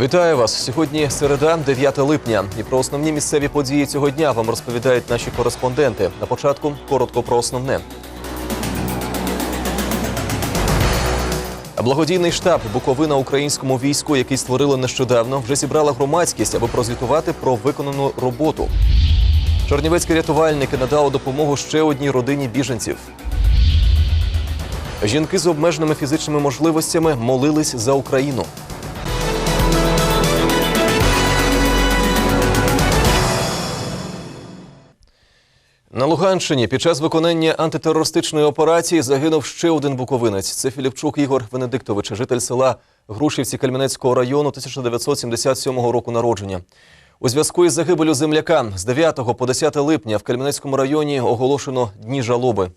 Вітаю вас сьогодні. Середа, 9 липня. І про основні місцеві події цього дня вам розповідають наші кореспонденти. На початку коротко про основне. Благодійний штаб Буковина українському війську, який створили нещодавно, вже зібрала громадськість, аби прозвітувати про виконану роботу. Чорнівецькі рятувальники надали допомогу ще одній родині біженців. Жінки з обмеженими фізичними можливостями молились за Україну. На Луганщині під час виконання антитерористичної операції загинув ще один буковинець. Це Філіпчук Ігор Венедиктович, житель села Грушівці Кальмінецького району 1977 року народження. У зв'язку із загибелю земляка з 9 по 10 липня в Кальмінецькому районі оголошено дні жалоби.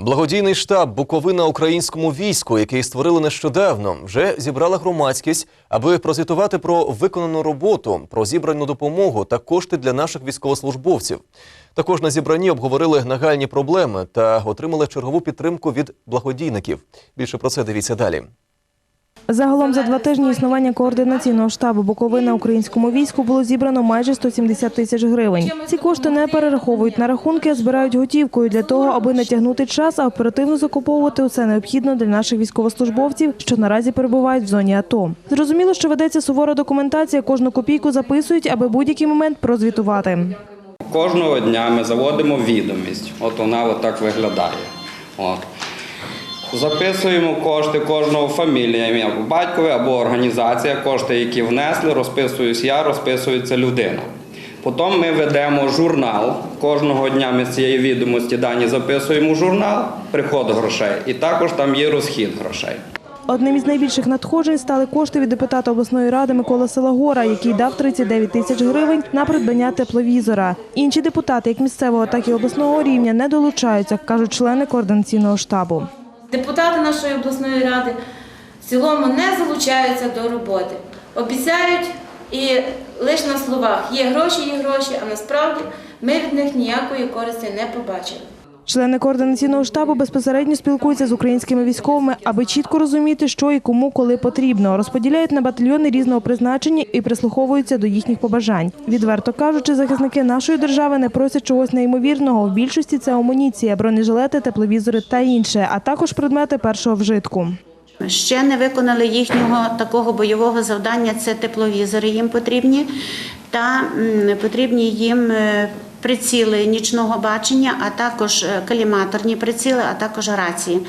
Благодійний штаб Буковина українському війську, який створили нещодавно, вже зібрала громадськість, аби прозвітувати про виконану роботу, про зібрану допомогу та кошти для наших військовослужбовців. Також на зібранні обговорили нагальні проблеми та отримали чергову підтримку від благодійників. Більше про це дивіться далі. Загалом за два тижні існування координаційного штабу Буковина українському війську було зібрано майже 170 тисяч гривень. Ці кошти не перераховують на рахунки, а збирають готівкою для того, аби не тягнути час, а оперативно закуповувати усе необхідне для наших військовослужбовців, що наразі перебувають в зоні АТО. Зрозуміло, що ведеться сувора документація, кожну копійку записують, аби будь-який момент прозвітувати. Кожного дня ми заводимо відомість. От вона отак виглядає. От. Записуємо кошти кожного фамілія, ім'я батькові або організація, кошти, які внесли, розписуюсь я, розписується людина. Потім ми ведемо журнал. Кожного дня ми з цієї відомості дані записуємо журнал, приход грошей, і також там є розхід грошей. Одним із найбільших надходжень стали кошти від депутата обласної ради Миколи Силагора, який дав 39 тисяч гривень на придбання тепловізора. Інші депутати, як місцевого, так і обласного рівня, не долучаються, кажуть члени координаційного штабу. Депутати нашої обласної ради в цілому не залучаються до роботи. Обіцяють і лише на словах є гроші, є гроші, а насправді ми від них ніякої користі не побачили. Члени координаційного штабу безпосередньо спілкуються з українськими військовими, аби чітко розуміти, що і кому коли потрібно. Розподіляють на батальйони різного призначення і прислуховуються до їхніх побажань. Відверто кажучи, захисники нашої держави не просять чогось неймовірного. В більшості це амуніція, бронежилети, тепловізори та інше, а також предмети першого вжитку. Ще не виконали їхнього такого бойового завдання. Це тепловізори їм потрібні, та потрібні їм е, приціли нічного бачення, а також е, каліматорні приціли, а також рації.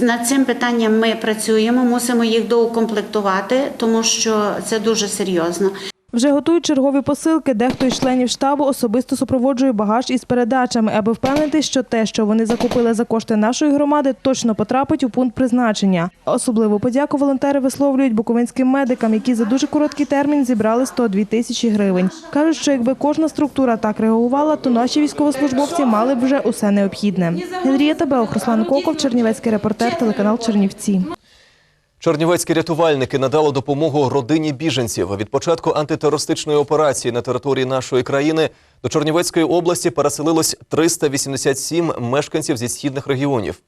Над цим питанням ми працюємо, мусимо їх доукомплектувати, тому що це дуже серйозно. Вже готують чергові посилки. Дехто із членів штабу особисто супроводжує багаж із передачами, аби впевнитись, що те, що вони закупили за кошти нашої громади, точно потрапить у пункт призначення. Особливу подяку волонтери висловлюють буковинським медикам, які за дуже короткий термін зібрали 102 тисячі гривень. кажуть, що якби кожна структура так реагувала, то наші військовослужбовці мали б вже усе необхідне. Генрієта Белох, Руслан Коков, Чернівецький репортер, телеканал Чернівці. Чернівецькі рятувальники надали допомогу родині біженців. Від початку антитерористичної операції на території нашої країни до Чернівецької області переселилось 387 мешканців зі східних регіонів.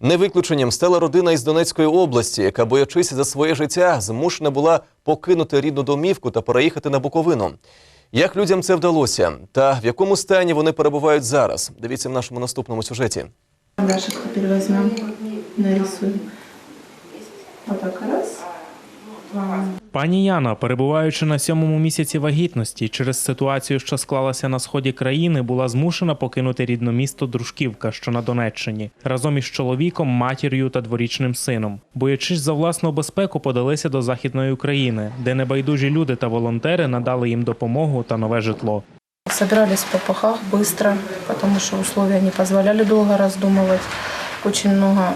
Не виключенням стала родина із Донецької області, яка, боячись за своє життя, змушена була покинути рідну домівку та переїхати на Буковину. Як людям це вдалося, та в якому стані вони перебувають зараз? Дивіться в нашому наступному сюжеті. Дальше теперь возьмем, нарисуем. Вот так раз. Пані Яна, перебуваючи на сьомому місяці вагітності, через ситуацію, що склалася на сході країни, була змушена покинути рідне місто Дружківка, що на Донеччині, разом із чоловіком, матір'ю та дворічним сином. Боячись за власну безпеку, подалися до західної України, де небайдужі люди та волонтери надали їм допомогу та нове житло. Собирались в попахах быстро, потому что условия не позволяли долго раздумывать. Очень много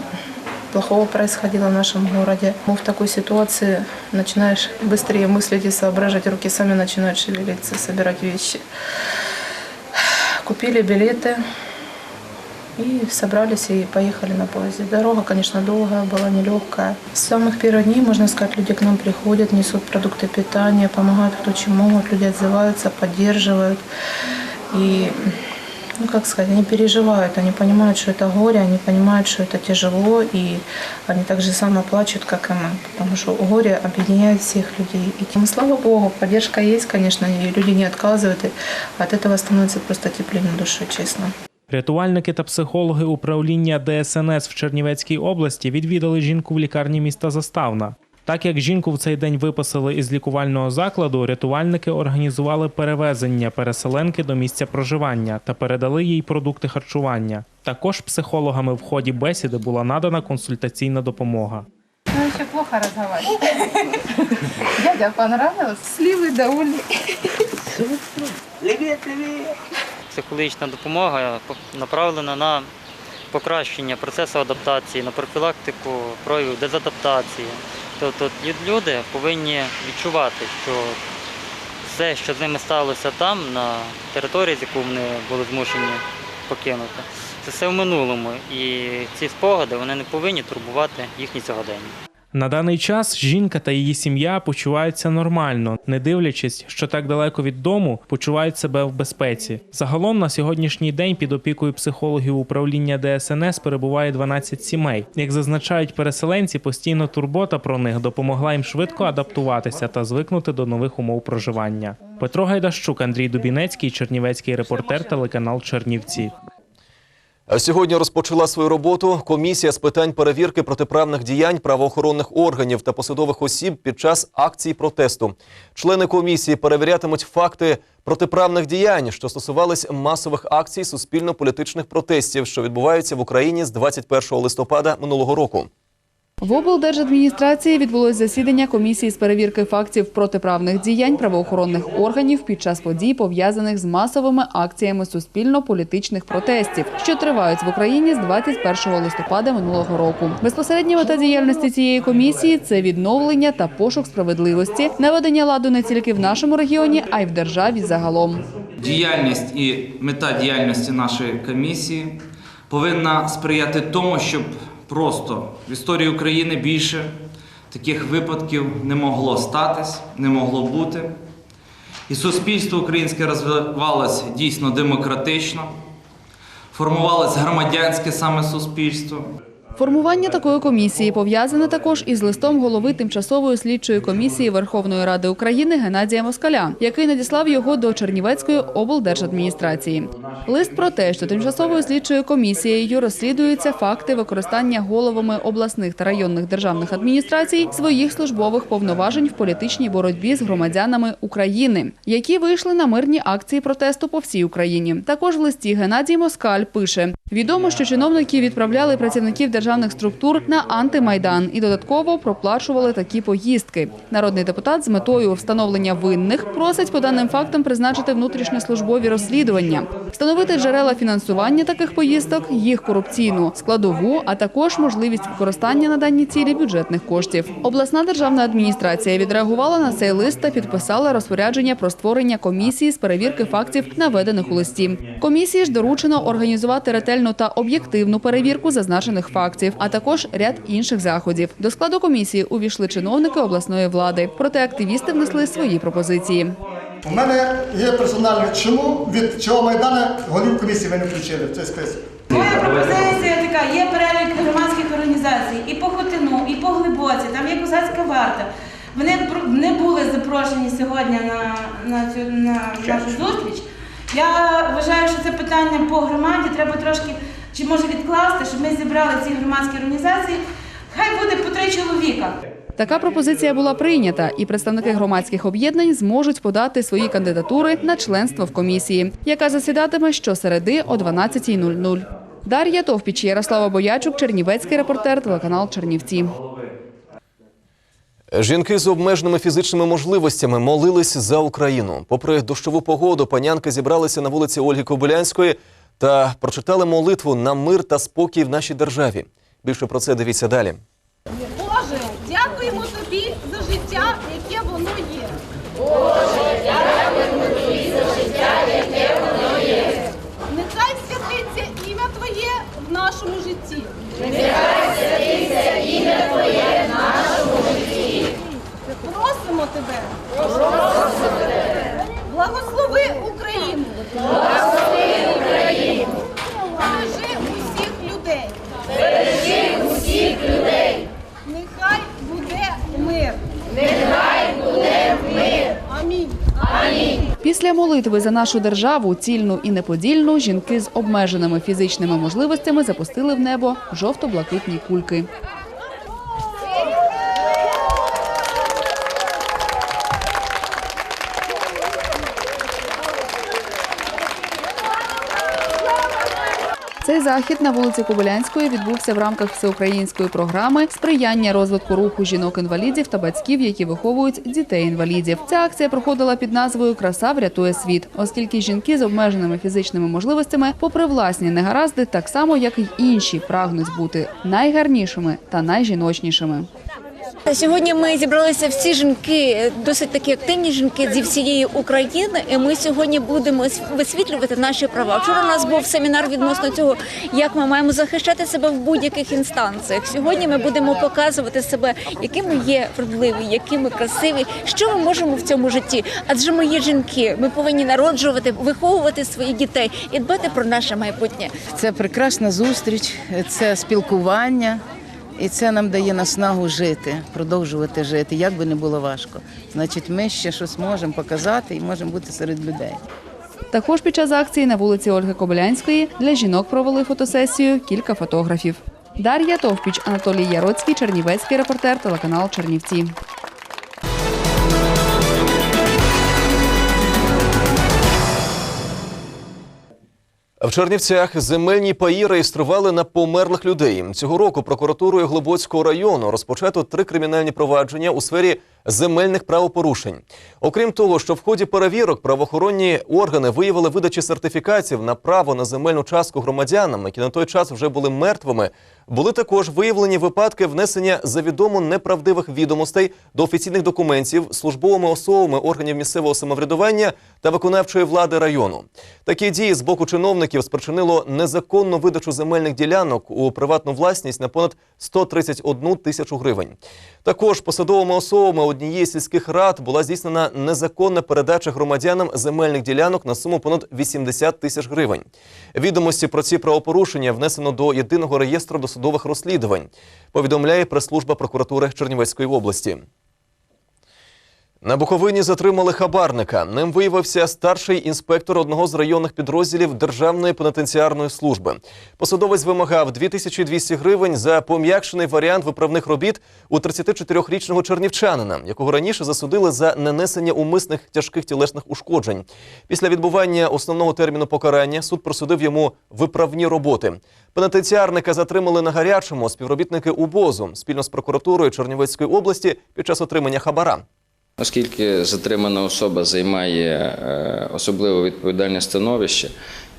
плохого происходило в нашем городе. Ну, в такой ситуации начинаешь быстрее мыслить и соображать, руки сами начинают шевелиться, собирать вещи. Купили билеты и собрались и поехали на поезде. Дорога, конечно, долгая была, нелегкая. С самых первых дней, можно сказать, люди к нам приходят, несут продукты питания, помогают кто чем могут, люди отзываются, поддерживают. И ну как сказать, они переживают, они понимают, что это горе, они понимают, что это тяжело, и они так же само плачут, как и мы, потому что горе объединяет всех людей. И тем, слава Богу, поддержка есть, конечно, и люди не отказывают, и от этого становится просто теплее на душе, честно. Рятувальники та психологи управління ДСНС в Чернівецькій області відвідали жінку в лікарні міста Заставна. Так як жінку в цей день виписали із лікувального закладу, рятувальники організували перевезення переселенки до місця проживання та передали їй продукти харчування. Також психологами в ході бесіди була надана консультаційна допомога. Ну, еще плохо разговаривать. Дядя понравилось? Сливы довольны. Психологічна допомога направлена на покращення процесу адаптації, на профілактику проявів дезадаптації. Тобто лю- люди повинні відчувати, що все, що з ними сталося там, на території, з яку вони були змушені покинути, це все в минулому. І ці спогади вони не повинні турбувати їхні сьогодення. На даний час жінка та її сім'я почуваються нормально, не дивлячись, що так далеко від дому почувають себе в безпеці. Загалом на сьогоднішній день під опікою психологів управління ДСНС перебуває 12 сімей. Як зазначають переселенці, постійно турбота про них допомогла їм швидко адаптуватися та звикнути до нових умов проживання. Петро Гайдащук, Андрій Дубінецький, Чернівецький репортер, телеканал Чернівці. А Сьогодні розпочала свою роботу комісія з питань перевірки протиправних діянь правоохоронних органів та посадових осіб під час акцій протесту. Члени комісії перевірятимуть факти протиправних діянь, що стосувались масових акцій суспільно-політичних протестів, що відбуваються в Україні з 21 листопада минулого року. В облдержадміністрації відбулось засідання комісії з перевірки фактів протиправних діянь правоохоронних органів під час подій, пов'язаних з масовими акціями суспільно-політичних протестів, що тривають в Україні з 21 листопада минулого року. Безпосередня мета діяльності цієї комісії це відновлення та пошук справедливості, наведення ладу не тільки в нашому регіоні, а й в державі загалом. Діяльність і мета діяльності нашої комісії повинна сприяти тому, щоб просто в історії України більше таких випадків не могло статись, не могло бути. І суспільство українське розвивалося дійсно демократично, формувалося громадянське саме суспільство. Формування такої комісії пов'язане також із листом голови тимчасової слідчої комісії Верховної Ради України Геннадія Москаля, який надіслав його до Чернівецької облдержадміністрації. Лист про те, що тимчасовою слідчою комісією розслідуються факти використання головами обласних та районних державних адміністрацій своїх службових повноважень в політичній боротьбі з громадянами України, які вийшли на мирні акції протесту по всій Україні. Також в листі Геннадій Москаль пише: відомо, що чиновники відправляли працівників державних структур на антимайдан і додатково проплачували такі поїздки. Народний депутат з метою встановлення винних просить по даним фактам призначити внутрішньослужбові розслідування, встановити джерела фінансування таких поїздок, їх корупційну складову, а також можливість використання на дані цілі бюджетних коштів. Обласна державна адміністрація відреагувала на цей лист та підписала розпорядження про створення комісії з перевірки фактів, наведених у листі. Комісії ж доручено організувати ретельну та об'єктивну перевірку зазначених фактів, а також ряд інших заходів. До складу комісії увійшли чиновники обласної влади. Проте активісти внесли свої пропозиції. У мене є персональне, чому від цього майдану голів комісії ви не включили в цей список? Моя пропозиція така, є перелік громадських організацій і по Хотину, і по Глибоці, там є козацька варта. Вони не були запрошені сьогодні на, на, цю, на нашу зустріч. Я вважаю, що це питання по громаді треба трошки, чи може відкласти, щоб ми зібрали ці громадські організації. Хай буде по три чоловіка. Така пропозиція була прийнята, і представники громадських об'єднань зможуть подати свої кандидатури на членство в комісії, яка засідатиме щосереди о 12.00. Дар'я Товпіч, Ярослава Боячук, Чернівецький репортер, телеканал Чернівці. Жінки з обмеженими фізичними можливостями молились за Україну. Попри дощову погоду, панянки зібралися на вулиці Ольги Кобилянської та прочитали молитву на мир та спокій в нашій державі. Більше про це дивіться далі. Боже, дякуємо тобі за життя, яке воно є. Боже, дякуємо тобі за життя, яке воно є. Нехай святиться ім'я Твоє в нашому житті. Нехай святиться ім'я Твоє в нашому житті. Просимо тебе. Просимо тебе. Благослови Україну. Благослови Україну. Після молитви за нашу державу, цільну і неподільну, жінки з обмеженими фізичними можливостями запустили в небо жовто-блакитні кульки. Цей захід на вулиці Кобилянської відбувся в рамках всеукраїнської програми сприяння розвитку руху жінок-інвалідів та батьків, які виховують дітей-інвалідів. Ця акція проходила під назвою Краса врятує світ, оскільки жінки з обмеженими фізичними можливостями, попри власні негаразди, так само як й інші, прагнуть бути найгарнішими та найжіночнішими. Сьогодні ми зібралися всі жінки, досить такі активні жінки зі всієї України. І ми сьогодні будемо висвітлювати наші права. Вчора у нас був семінар відносно цього, як ми маємо захищати себе в будь-яких інстанціях. Сьогодні ми будемо показувати себе, які ми є вродливі, які ми красиві, що ми можемо в цьому житті. Адже ми є жінки. Ми повинні народжувати, виховувати своїх дітей і дбати про наше майбутнє. Це прекрасна зустріч, це спілкування, і це нам дає наснагу жити, продовжувати жити, як би не було важко. Значить, ми ще щось можемо показати і можемо бути серед людей. Також під час акції на вулиці Ольги Кобилянської для жінок провели фотосесію кілька фотографів. Дар'я Товпіч, Анатолій Яроцький, Чернівецький репортер, телеканал Чернівці. В Чернівцях земельні паї реєстрували на померлих людей. Цього року прокуратурою Глибоцького району розпочато три кримінальні провадження у сфері земельних правопорушень. Окрім того, що в ході перевірок правоохоронні органи виявили видачі сертифікатів на право на земельну частку громадянам, які на той час вже були мертвими. Були також виявлені випадки внесення завідомо неправдивих відомостей до офіційних документів службовими особами органів місцевого самоврядування та виконавчої влади району. Такі дії з боку чиновників спричинило незаконну видачу земельних ділянок у приватну власність на понад 131 тисячу гривень. Також посадовими особами однієї з сільських рад була здійснена незаконна передача громадянам земельних ділянок на суму понад 80 тисяч гривень. Відомості про ці правопорушення внесено до єдиного реєстру досудових розслідувань. Повідомляє прес-служба прокуратури Чернівецької області. На Буковині затримали хабарника. Ним виявився старший інспектор одного з районних підрозділів Державної пенітенціарної служби. Посадовець вимагав 2200 гривень за пом'якшений варіант виправних робіт у 34-річного чернівчанина, якого раніше засудили за нанесення умисних тяжких тілесних ушкоджень. Після відбування основного терміну покарання суд присудив йому виправні роботи. Пенітенціарника затримали на гарячому співробітники УБОЗу спільно з прокуратурою Чернівецької області під час отримання хабара. Оскільки затримана особа займає е, особливо відповідальне становище,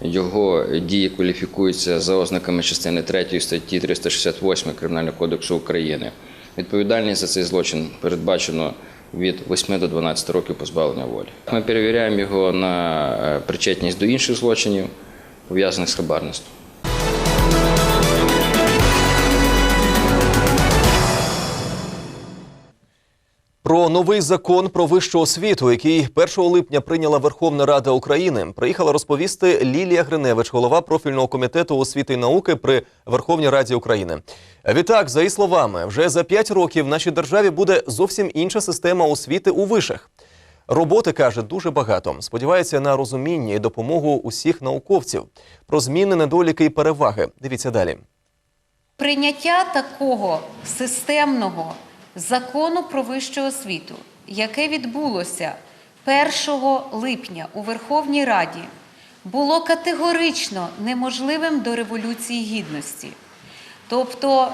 його дії кваліфікуються за ознаками частини 3 статті 368 Кримінального кодексу України. Відповідальність за цей злочин передбачено від 8 до 12 років позбавлення волі. Ми перевіряємо його на е, причетність до інших злочинів, пов'язаних з хабарництвом. Про новий закон про вищу освіту, який 1 липня прийняла Верховна Рада України, приїхала розповісти Лілія Гриневич, голова профільного комітету освіти і науки при Верховній Раді України. Відтак, за її словами, вже за 5 років в нашій державі буде зовсім інша система освіти у вишах. Роботи каже дуже багато. Сподівається на розуміння і допомогу усіх науковців. Про зміни, недоліки і переваги. Дивіться далі. Прийняття такого системного закону про вищу освіту, яке відбулося 1 липня у Верховній Раді, було категорично неможливим до Революції Гідності. Тобто,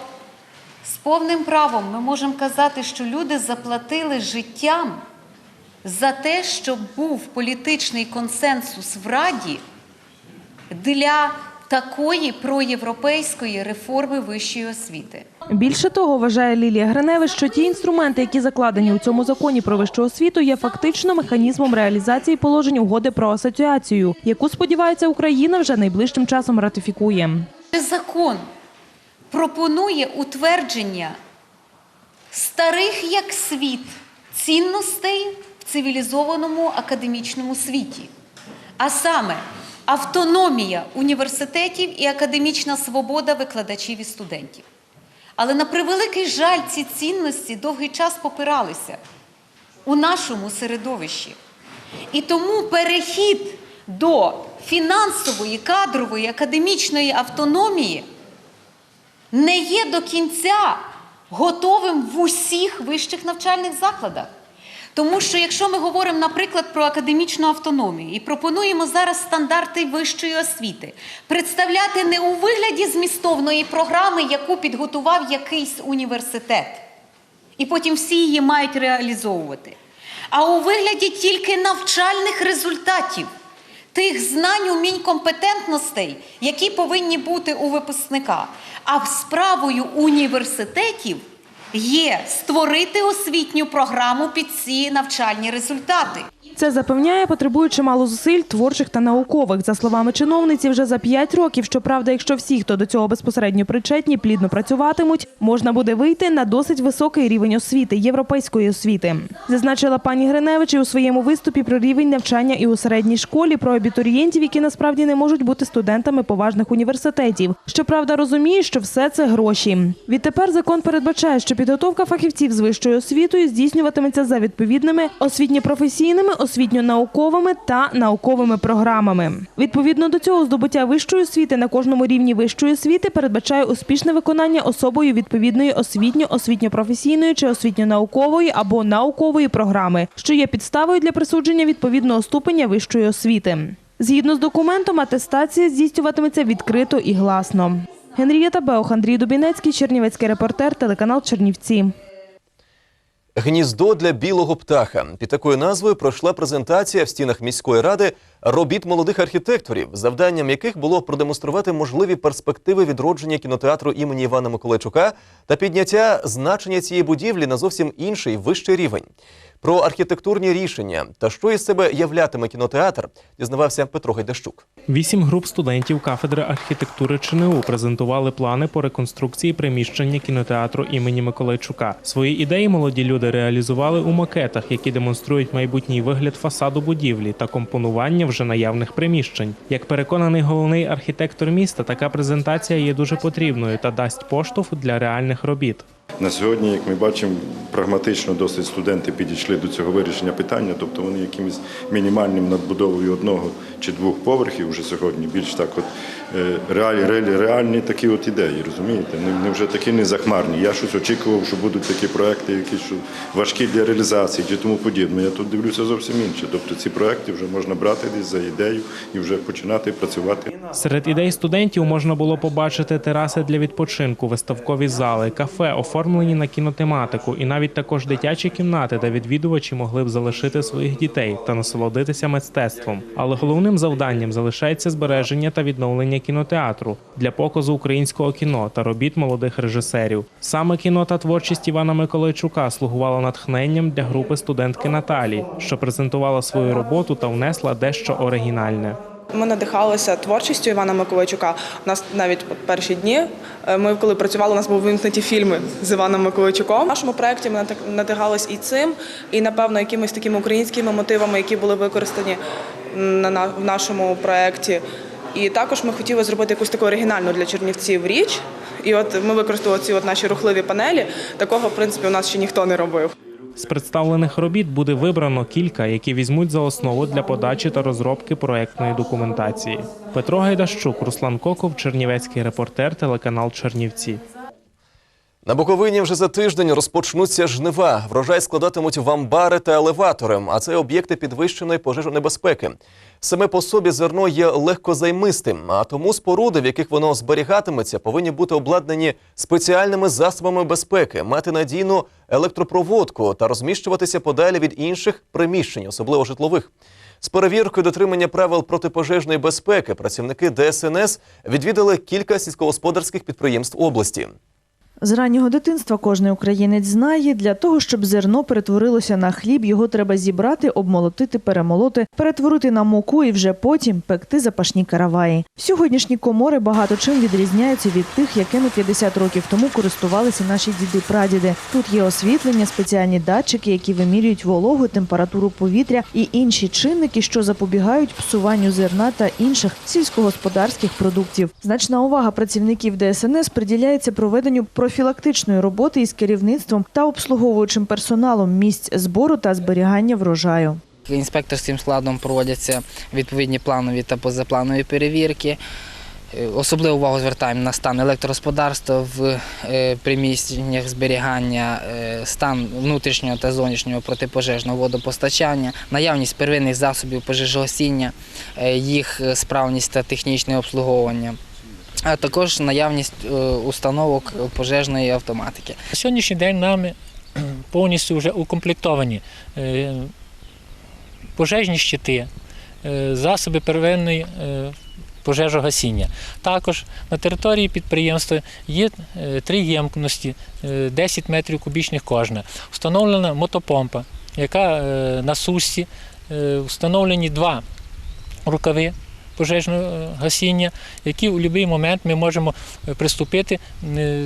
з повним правом ми можемо казати, що люди заплатили життям за те, щоб був політичний консенсус в Раді для такої проєвропейської реформи вищої освіти. Більше того, вважає Лілія Гриневич, що ті інструменти, які закладені у цьому законі про вищу освіту, є фактично механізмом реалізації положень угоди про асоціацію, яку сподівається Україна вже найближчим часом ратифікує. Закон пропонує утвердження старих як світ цінностей в цивілізованому академічному світі, а саме автономія університетів і академічна свобода викладачів і студентів. Але на превеликий жаль, ці цінності довгий час попиралися у нашому середовищі. І тому перехід до фінансової, кадрової, академічної автономії не є до кінця готовим в усіх вищих навчальних закладах. Тому що якщо ми говоримо, наприклад, про академічну автономію і пропонуємо зараз стандарти вищої освіти, представляти не у вигляді змістовної програми, яку підготував якийсь університет, і потім всі її мають реалізовувати, а у вигляді тільки навчальних результатів, тих знань, умінь, компетентностей, які повинні бути у випускника. А справою університетів є створити освітню програму під ці навчальні результати. Це запевняє, потребує чимало зусиль творчих та наукових. За словами чиновниці, вже за п'ять років, щоправда, якщо всі, хто до цього безпосередньо причетні, плідно працюватимуть, можна буде вийти на досить високий рівень освіти, європейської освіти. Зазначила пані Гриневич і у своєму виступі про рівень навчання і у середній школі, про абітурієнтів, які насправді не можуть бути студентами поважних університетів. Щоправда, розуміє, що все це гроші. Відтепер закон передбачає, що підготовка фахівців з вищою освітою здійснюватиметься за відповідними освітньо-професійними, освітньо-науковими та науковими програмами. Відповідно до цього, здобуття вищої освіти на кожному рівні вищої освіти передбачає успішне виконання особою відповідної освітньо-освітньо-професійної чи освітньо-наукової або наукової програми, що є підставою для присудження відповідного ступеня вищої освіти. Згідно з документом, атестація здійснюватиметься відкрито і гласно. Генрієта Беох, Андрій Дубінецький, Чернівецький репортер, телеканал Чернівці. Гніздо для білого птаха. Під такою назвою пройшла презентація в стінах міської ради робіт молодих архітекторів, завданням яких було продемонструвати можливі перспективи відродження кінотеатру імені Івана Миколайчука та підняття значення цієї будівлі на зовсім інший вищий рівень. Про архітектурні рішення та що із себе являтиме кінотеатр, дізнавався Петро Гайдащук. Вісім груп студентів кафедри архітектури ЧНУ презентували плани по реконструкції приміщення кінотеатру імені Миколайчука. Свої ідеї молоді люди реалізували у макетах, які демонструють майбутній вигляд фасаду будівлі та компонування вже наявних приміщень. Як переконаний головний архітектор міста, така презентація є дуже потрібною та дасть поштовх для реальних робіт. На сьогодні, як ми бачимо, прагматично досить студенти підійшли до цього вирішення питання, тобто вони якимось мінімальним надбудовою одного чи двох поверхів вже сьогодні більш так от реалі, реалі, реальні такі от ідеї, розумієте? Не, не вже такі незахмарні. Я щось очікував, що будуть такі проекти, які що важкі для реалізації чи тому подібне. Я тут дивлюся зовсім інше. Тобто ці проекти вже можна брати десь за ідею і вже починати працювати. Серед ідей студентів можна було побачити тераси для відпочинку, виставкові зали, кафе, оформлені на кінотематику, і навіть також дитячі кімнати, де відвідувачі могли б залишити своїх дітей та насолодитися мистецтвом. Але головним завданням залишається збереження та відновлення кінотеатру для показу українського кіно та робіт молодих режисерів. Саме кіно та творчість Івана Миколайчука слугувало натхненням для групи студентки Наталі, що презентувала свою роботу та внесла дещо оригінальне. Ми надихалися творчістю Івана Миколайчука. У нас навіть перші дні е, ми, коли працювали, у нас були вимкнуті фільми з Іваном Миколайчуком. В нашому проєкті ми надихались і цим, і напевно якимись такими українськими мотивами, які були використані в нашому проєкті. І також ми хотіли зробити якусь таку оригінальну для чернівців річ. І от ми використали ці от наші рухливі панелі. Такого, в принципі, у нас ще ніхто не робив. З представлених робіт буде вибрано кілька, які візьмуть за основу для подачі та розробки проектної документації. Петро Гайдащук, Руслан Коков, Чернівецький репортер, телеканал Чернівці. На Буковині вже за тиждень розпочнуться жнива. Врожай складатимуть в амбари та елеватори, а це об'єкти підвищеної пожежонебезпеки. Саме по собі зерно є легкозаймистим, а тому споруди, в яких воно зберігатиметься, повинні бути обладнані спеціальними засобами безпеки, мати надійну електропроводку та розміщуватися подалі від інших приміщень, особливо житлових. З перевіркою дотримання правил протипожежної безпеки працівники ДСНС відвідали кілька сільськогосподарських підприємств області. З раннього дитинства кожний українець знає, для того, щоб зерно перетворилося на хліб, його треба зібрати, обмолотити, перемолоти, перетворити на муку і вже потім пекти запашні караваї. Сьогоднішні комори багато чим відрізняються від тих, якими 50 років тому користувалися наші діди-прадіди. Тут є освітлення, спеціальні датчики, які вимірюють вологу, температуру повітря і інші чинники, що запобігають псуванню зерна та інших сільськогосподарських продуктів. Значна увага працівників ДСНС приділяється проведенню профілактичної роботи із керівництвом та обслуговуючим персоналом місць збору та зберігання врожаю. Інспекторським складом проводяться відповідні планові та позапланові перевірки. Е, Особливу увагу звертаємо на стан електрогосподарства в е, приміщеннях зберігання, е, стан внутрішнього та зовнішнього протипожежного водопостачання, наявність первинних засобів пожежогасіння, їх справність та технічне обслуговування, а також наявність е, установок пожежної автоматики. На сьогоднішній день нами повністю вже укомплектовані е, пожежні щити, е, засоби первинної е, пожежогасіння. Також на території підприємства є е, три ємкності, е, 10 метрів кубічних кожна. Встановлена мотопомпа, яка е, на сушці, е, встановлені два рукави пожежного е, гасіння, які у будь-який момент ми можемо е, приступити е,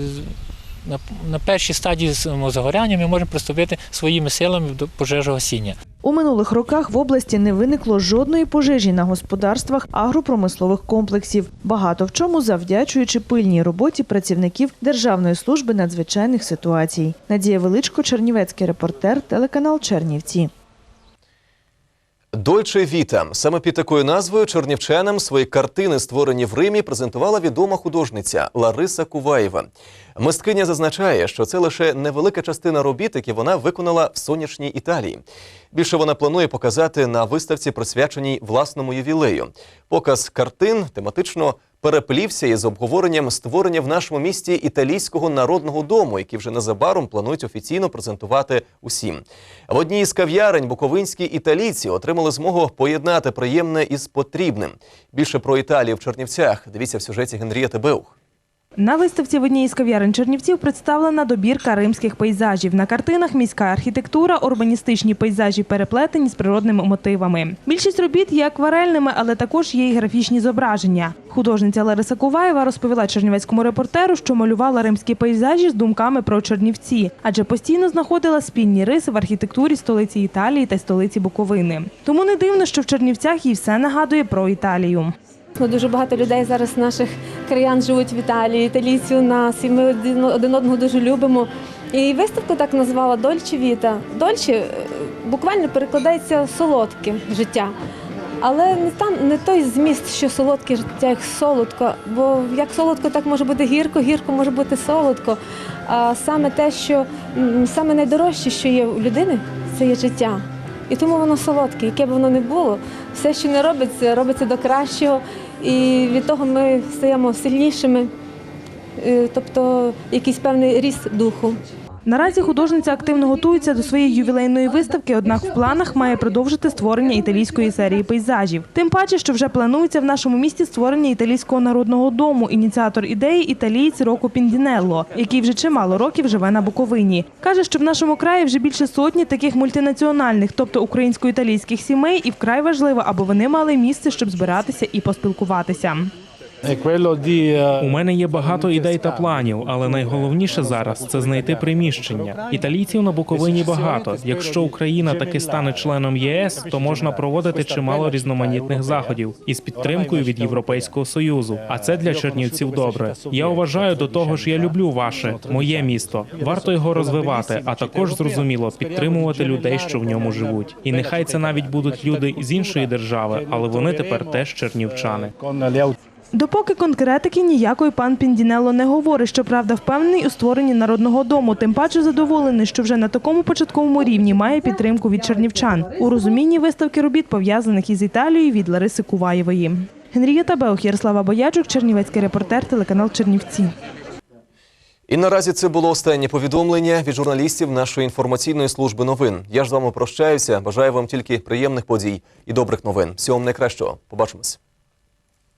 на, першій стадії самозагоряння ми можемо приступити своїми силами до пожежогасіння. У минулих роках в області не виникло жодної пожежі на господарствах агропромислових комплексів, багато в чому завдячуючи пильній роботі працівників Державної служби надзвичайних ситуацій. Надія Величко, Чернівецький репортер, телеканал Чернівці. Дойче Віта. Саме під такою назвою чернівчанам свої картини, створені в Римі, презентувала відома художниця Лариса Куваєва. Мисткиня зазначає, що це лише невелика частина робіт, які вона виконала в сонячній Італії. Більше вона планує показати на виставці, присвяченій власному ювілею. Показ картин тематично переплівся із обговоренням створення в нашому місті італійського народного дому, який вже незабаром планують офіційно презентувати усім. В одній із кав'ярень буковинські італійці отримали змогу поєднати приємне із потрібним. Більше про Італію в Чернівцях. Дивіться в сюжеті Генрія Беух. На виставці в одній із кав'ярень Чернівців представлена добірка римських пейзажів. На картинах міська архітектура, урбаністичні пейзажі переплетені з природними мотивами. Більшість робіт є акварельними, але також є й графічні зображення. Художниця Лариса Куваєва розповіла чернівецькому репортеру, що малювала римські пейзажі з думками про Чернівці, адже постійно знаходила спільні риси в архітектурі столиці Італії та столиці Буковини. Тому не дивно, що в Чернівцях їй все нагадує про Італію. Дуже багато людей зараз наших краян живуть в Італії, італійці у нас, і ми один, одного дуже любимо. І виставку так назвала Дольче Віта. Дольче буквально перекладається солодке життя. Але не там не той зміст, що солодке життя, як солодко. Бо як солодко, так може бути гірко, гірко може бути солодко. А саме те, що саме найдорожче, що є у людини, це є життя. І тому воно солодке, яке б воно не було, все, що не робиться, робиться до кращого. І від того ми стаємо сильнішими, Е, тобто якийсь певний ріст духу. Наразі художниця активно готується до своєї ювілейної виставки, однак в планах має продовжити створення італійської серії пейзажів. Тим паче, що вже планується в нашому місті створення італійського народного дому. Ініціатор ідеї італієць Роко Піндінелло, який вже чимало років живе на Буковині. Каже, що в нашому краї вже більше сотні таких мультинаціональних, тобто українсько-італійських сімей, і вкрай важливо, аби вони мали місце, щоб збиратися і поспілкуватися. У мене є багато ідей та планів, але найголовніше зараз це знайти приміщення. Італійців на Буковині багато. Якщо Україна таки стане членом ЄС, то можна проводити чимало різноманітних заходів із підтримкою від Європейського союзу. А це для чернівців добре. Я вважаю до того ж, я люблю ваше моє місто. Варто його розвивати, а також зрозуміло підтримувати людей, що в ньому живуть. І нехай це навіть будуть люди з іншої держави, але вони тепер теж чернівчани. Допоки конкретики ніякої пан Піндінелло не говорить, щоправда, впевнений у створенні народного дому. Тим паче задоволений, що вже на такому початковому рівні має підтримку від чернівчан у розумінні виставки робіт, пов'язаних із Італією від Лариси Куваєвої. Генрієта Беух, Ярослава Боячук, Чернівецький репортер, телеканал Чернівці. І наразі це було останнє повідомлення від журналістів нашої інформаційної служби новин. Я ж з вами прощаюся. Бажаю вам тільки приємних подій і добрих новин. Всього вам найкращого. Побачимось.